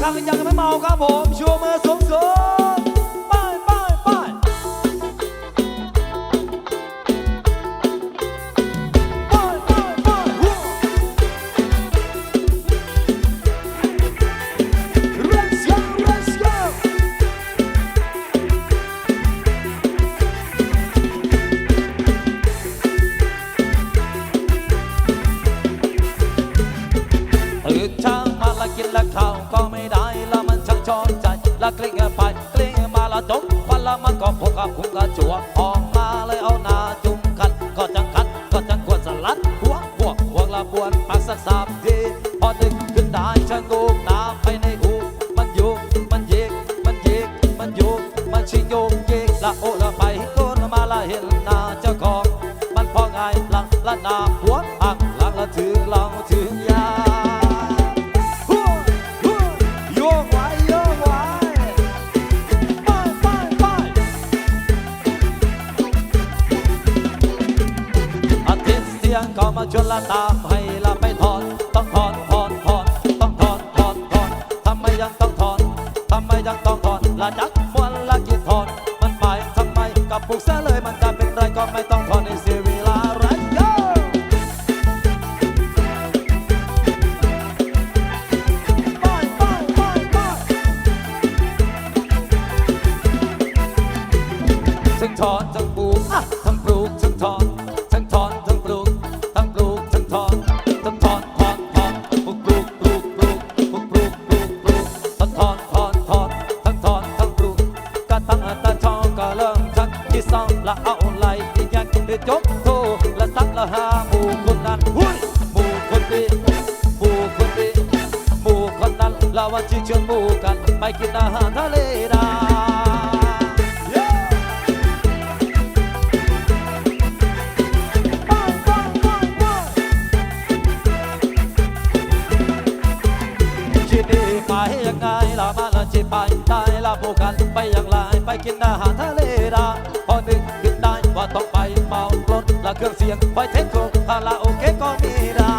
ข้างยังไม่เมาครับผมชัวมือสูงสูงป้ายป้ายป้ายรั้ายายฮู้เรยเรสเซีออทา กินละข้าวก็ไม่ได้ละมันช่างชอนใจละกลิ้งไปกลิ้งมาละจกวันละมันก็พกกับคุงกระจัวออกมาเลยเอาหน้าจุ่มกันก็จังคัดก็จังกวนสลัดหัวพวกพวละบวนปักสักสามทีพอดึกขึ้นได้ชะงูกน้ำไปในหูมันโยกมันเยกมันเยกมันโยกมันชิโยกเยกละโอละไปกนมาละเห็นหน้าเจ้าของมันพอไงหลังละหน้า สียงก็มาชวนละตามให้ละไปถอนต้องถอนถอนถอนต้องถอนถอนถอนทำไมยังต้องถอนทำไมยังต้องถอนละจักมวนละกินถอนมันไปทำไมกับปลุกเสียเลยมันจะเป็นไรก็ไม่ต้องถอนในเสียเวลาไรโยไปไปไปไปทั้งถอนทั้ง ละเอาไหลที่ยังได้จบโทละสักละหาหมู่คนนั้นหุ้ยหมู่คนดีหมู่คนดีหมู่คนนั้นเราว่าที่ชวนหมู่กันไปกินอาหารทะเลดาชิดดีไปยังไงล่ะมาละจิไปได้ละหมู่กันไปอย่างไรไปกินอาหาร รื่องเสียงไฟเทคโคคาราโอเกะก็มีด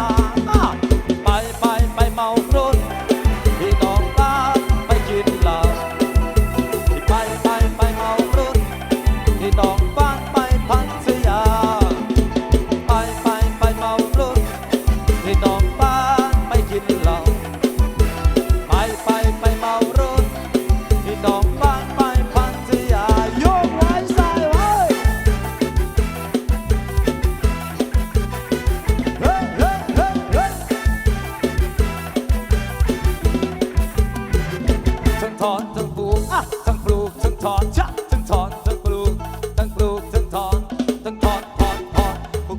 ถอนทั้งปลูกอะทั้งปลูกทั้งถอนชะทั้งถอนทั้งปลูกทั้งปลูกทั้งถอนทั้งถอนถอนถอน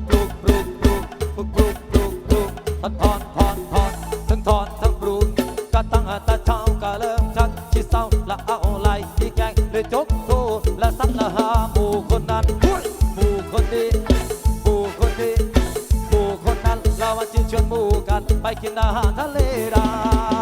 ปลูกปลูกปลูกปลูกปลูกปลูกปลูกปลูกทั้งถอนถอนถอนทั้งถอนทั้งปลูกก็ตั้งแต่เช้าก็เริ่มชักชิเศร้าละเอาไหลที่แกงเลยจกโทและสักละหาหมู่คนนั้นหมู่คนดีหมู่คนดีหมู่คนนั้นเราว่าจะชวนหมู่กันไปกินอาหารทะเลไดา